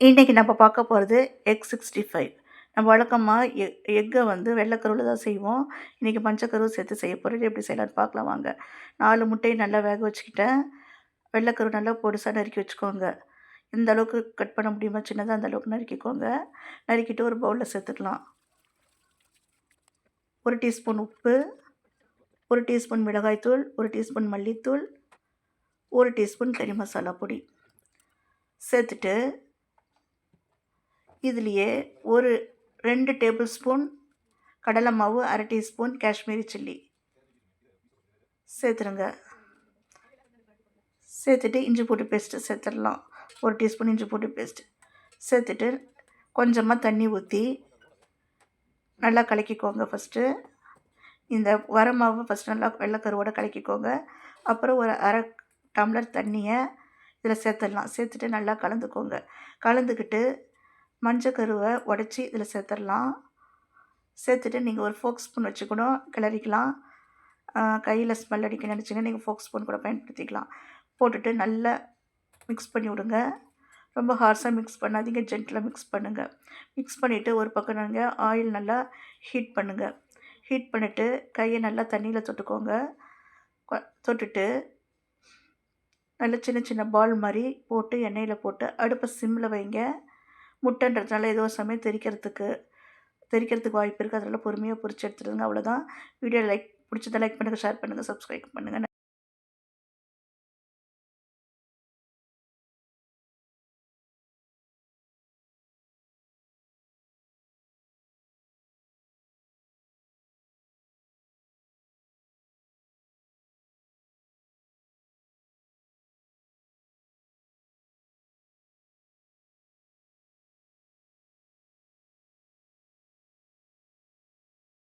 இன்றைக்கி நம்ம பார்க்க போகிறது எக் சிக்ஸ்டி ஃபைவ் நம்ம வழக்கமாக எ எக்கை வந்து வெள்ளைக்கருவில் தான் செய்வோம். இன்றைக்கி மஞ்சக்கருவு சேர்த்து செய்ய போகிறது எப்படி செய்யலாம்னு பார்க்கலாம் வாங்க. நாலு முட்டையை நல்லா வேக வச்சுக்கிட்டேன். வெள்ளைக்கரு நல்லா பொடிசாக நறுக்கி வச்சுக்கோங்க. இந்த அளவுக்கு கட் பண்ண முடியுமோ? சின்னதாக அந்த அளவுக்கு நறுக்கிக்கோங்க. நறுக்கிட்டு ஒரு பவுலில் சேர்த்துக்கலாம். ஒரு டீஸ்பூன் உப்பு ஒரு டீஸ்பூன் மிளகாய்த்தூள் ஒரு டீஸ்பூன் மல்லித்தூள் ஒரு டீஸ்பூன் கறி மசாலா பொடி. சேர்த்துட்டு இதுலேயே ஒரு ரெண்டு டேபிள் ஸ்பூன் கடலை மாவு அரை டீஸ்பூன் காஷ்மீரி சில்லி. சேர்த்துருங்க. சேர்த்துட்டு இஞ்சி பூட்டு பேஸ்ட்டு சேர்த்துடலாம். ஒரு டீஸ்பூன் இஞ்சி பூட்டு பேஸ்ட்டு சேர்த்துட்டு கொஞ்சமாக தண்ணி ஊற்றி நல்லா கலக்கிக்கோங்க ஃபஸ்ட்டு இந்த வர மாவு ஃபஸ்ட் நல்லா வெள்ளைக்கருவோடு கலக்கிக்கோங்க. அப்புறம் ஒரு அரை டம்ளர் தண்ணியை இதில் சேர்த்துடலாம். சேர்த்துட்டு நல்லா கலந்துக்கோங்க. கலந்துக்கிட்டு மஞ்சக்கருவை உடச்சி இதில் சேர்த்துடலாம். சேர்த்துட்டு நீங்கள் ஒரு ஃபோக் ஸ்பூன் வச்சு கூட கிளறிக்கலாம். கையில் ஸ்மெல் அடிக்க நினச்சிங்கன்னா நீங்கள் ஃபோக் ஸ்பூன் கூட பயன்படுத்திக்கலாம். போட்டுட்டு நல்லா மிக்ஸ் பண்ணி விடுங்க. ரொம்ப ஹார்ஸாக மிக்ஸ் பண்ணாதீங்க ஜென்டிலாக மிக்ஸ் பண்ணுங்கள் மிக்ஸ் பண்ணிவிட்டு ஒரு பக்கம் நீங்கள் ஆயில் நல்லா ஹீட் பண்ணுங்கள் ஹீட் பண்ணிவிட்டு கையை நல்லா தண்ணியில் தொட்டுக்கோங்க. தொட்டுட்டு நல்லா சின்ன சின்ன பால் மாதிரி போட்டு எண்ணெயில் போட்டு அடுப்பை சிம்மில் வைங்க. முட்டைன்றதுனால ஏதோ சமயம் தெரிக்கிறதுக்கு தெரிக்கிறதுக்கு வாய்ப்பு இருக்குது அதனால் பொறுமையாக பொறிச்சு எடுத்துடுங்க. அவ்வளோதான் வீடியோ லைக் பிடிச்சதை லைக் பண்ணுங்கள் ஷேர் பண்ணுங்கள் சப்ஸ்கிரைப் பண்ணுங்கள்